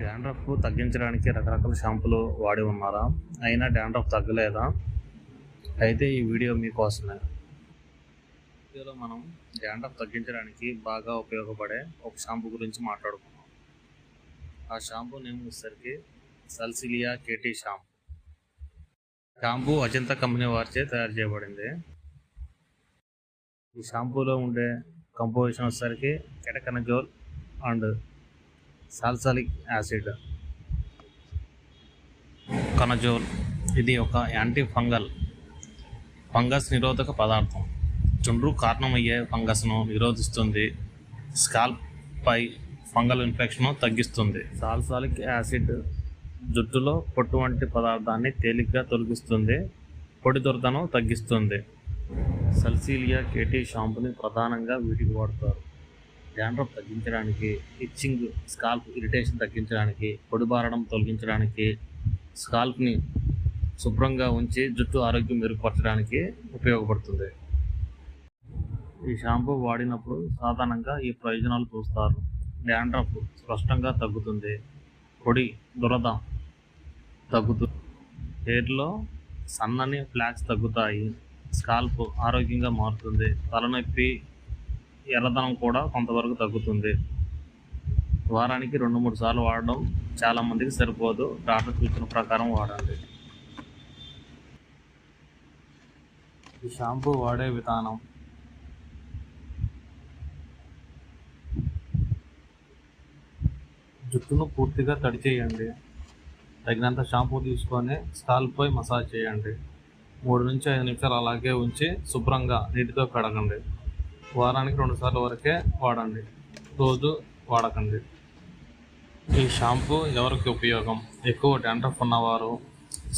Dandruff తగ్గించడానికి రకరకాల షాంపూలు వాడి ఉన్నారా? అయినా డాండ్రఫ్ తగ్గలేదా? అయితే ఈ వీడియో మీకోసమే. వీడియోలో మనం డాండ్రఫ్ తగ్గించడానికి బాగా ఉపయోగపడే ఒక షాంపూ గురించి మాట్లాడుకున్నాం ఆ షాంపూ నేమ్ వచ్చేసరికి సల్సిలియా KT shampoo. Shampoo Ajanta company వారిచే తయారు చేయబడింది. ఈ షాంపూలో ఉండే కంపోజిషన్ వచ్చేసరికి కెటకనజోల్ అండ్ సాల్సాలిక్ యాసిడ్. కనజోల్ ఇది ఒక యాంటీ ఫంగల్ ఫంగస్ నిరోధక పదార్థం. చుండ్రు కారణమయ్యే ఫంగస్ను నిరోధిస్తుంది. స్కాల్ప్ పై ఫంగల్ ఇన్ఫెక్షన్ తగ్గిస్తుంది. సాల్సాలిక్ యాసిడ్ జుట్టులో పొట్టు వంటి పదార్థాన్ని తేలిగ్గా తొలగిస్తుంది. పొడి దురదను తగ్గిస్తుంది. సల్సీలియా కేటీ షాంపూని ప్రధానంగా వీటికి వాడతారు. డాండ్రఫ్ తగ్గించడానికి ఇచ్చింగ్ స్కాల్ప్ ఇరిటేషన్ తగ్గించడానికి పొడిబారడం తొలగించడానికి స్కాల్ప్ని శుభ్రంగా ఉంచి జుట్టు ఆరోగ్యం మెరుగుపరచడానికి ఉపయోగపడుతుంది. ఈ షాంపూ వాడినప్పుడు సాధారణంగా ఈ ప్రయోజనాలు చూస్తారు. డాండ్రఫ్ స్పష్టంగా తగ్గుతుంది. పొడి దురద తగ్గుతుంది హెయిర్లో సన్నని ఫ్లాక్స్ తగ్గుతాయి. స్కాల్ప్ ఆరోగ్యంగా మారుతుంది. తలనొప్పి ఎర్రదనం కూడా కొంతవరకు తగ్గుతుంది. వారానికి రెండు మూడు సార్లు వాడడం చాలా మందికి సరిపోదు. డాక్టర్ సూచన ప్రకారం వాడండి ఈ షాంపూ వాడే విధానం. జుట్టును పూర్తిగా తడి చేయండి. తగినంత షాంపూ తీసుకొని స్కాల్పై మసాజ్ చేయండి. మూడు నుంచి ఐదు నిమిషాలు అలాగే ఉంచి శుభ్రంగా నీటితో కడగండి. వారానికి రెండు సార్లు వరకే వాడండి. రోజు వాడకండి. ఈ షాంపూ ఎవరికి ఉపయోగం? ఎక్కువ డాండ్రఫ్ ఉన్నవారు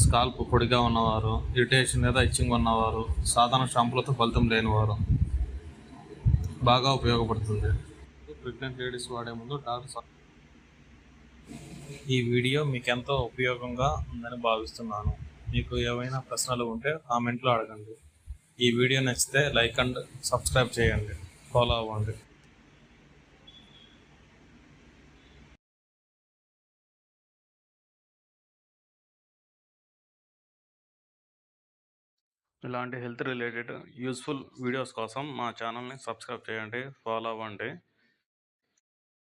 స్కాల్ప్ పొడిగా ఉన్నవారు ఇరిటేషన్ లేదా ఇచ్చింగ్ ఉన్నవారు సాధారణ షాంపూలతో ఫలితం లేనివారు బాగా ఉపయోగపడుతుంది. ప్రెగ్నెంట్ లేడీస్ వాడే ముందు డాక్టర్ ఈ వీడియో మీకు ఎంతో ఉపయోగంగా ఉందని భావిస్తున్నాను. మీకు ఏవైనా ప్రశ్నలు ఉంటే కామెంట్లో అడగండి. ఈ వీడియో నచ్చితే లైక్ అండ్ సబ్స్క్రైబ్ చేయండి. ఫాలో అవ్వండి. ఇలాంటి హెల్త్ రిలేటెడ్ యూస్ఫుల్ వీడియోస్ కోసం మా ఛానల్ని సబ్స్క్రైబ్ చేయండి. ఫాలో అవ్వండి.